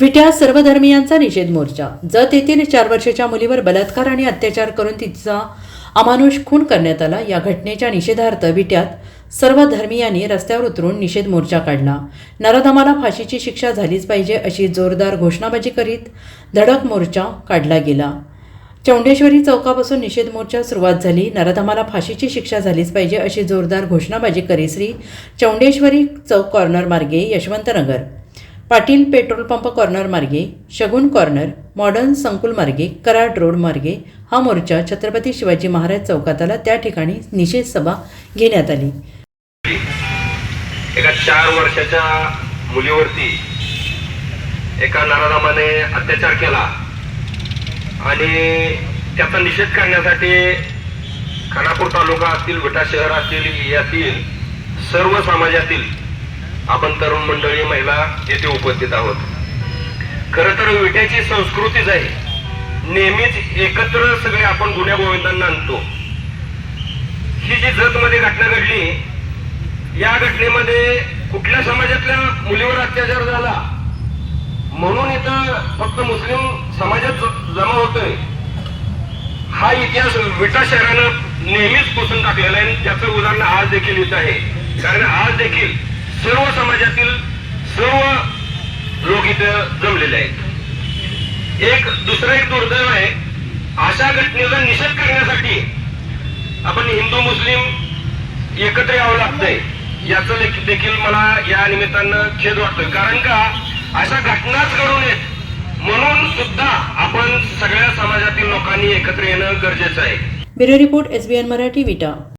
विट्यात सर्वधर्मियांचा निषेध मोर्चा. जत येथील चार वर्षाच्या मुलीवर बलात्कार आणि अत्याचार करून तिचा अमानुष खून करण्यात आला. या घटनेच्या निषेधार्थ विट्यात सर्व धर्मियांनी रस्त्यावर उतरून निषेध मोर्चा काढला. नराधमाला फाशीची शिक्षा झालीच पाहिजे अशी जोरदार घोषणाबाजी करीत धडक मोर्चा काढला गेला. चौंडेश्वरी चौकापासून निषेध मोर्चा सुरुवात झाली. नराधमाला फाशीची शिक्षा झालीच पाहिजे अशी जोरदार घोषणाबाजी करी श्री चौंडेश्वरी चौक कॉर्नर मार्गे Yashwantnagar Patil petrol pump corner मार्गे शगुन कॉर्नर मॉडर्न संकुल मार्गे कराड रोड मार्गे हा मोर्चा छत्रपती शिवाजी महाराज चौकात आला त्या ठिकाणी निषेध सभा घेण्यात आली. एका चार वर्षाच्या मुलीवरती एका नराधामाने अत्याचार केला. आणि त्याचा निषेध करण्यासाठी खानापूर तालुका असतील विटा शहर असतील यातील सर्व समाजातील आपण तरुण मंडळी महिला येथे उपस्थित आहोत. खर तर विट्याची संस्कृतीच आहे. नेहमीच एकत्र सगळे आपण गुन्ह्या गोविंदांना आणतो. ही जी जतमध्ये घटना घडली या घटनेमध्ये कुठल्या समाजातल्या मुलीवर अत्याचार झाला? म्हणून इथं फक्त मुस्लिम समाजात जमा होतोय. हा इतिहास विटा शहरानं नेहमीच पुसून टाकलेला आहे आणि त्याचं उदाहरण आज देखील इथं आहे. कारण आज देखील सर्व समाजातील सर्व लोक इथं जमलेले आहेत. एक दुसरं एक दुर्दैव आहे अशा घटनेचा निषेध करण्यासाठी आपण हिंदू मुस्लिम एकत्र यावं लागतंय. याचं देखील- मला या निमित्तानं खेद वाटतोय. कारण का? अशा घटनाच घडू नयेत. म्हणून सुद्धा आपण सगळ्या समाजातील लोकांनी एकत्र येणं गरजेचं आहे. Bureau report S B N Marathi Vita.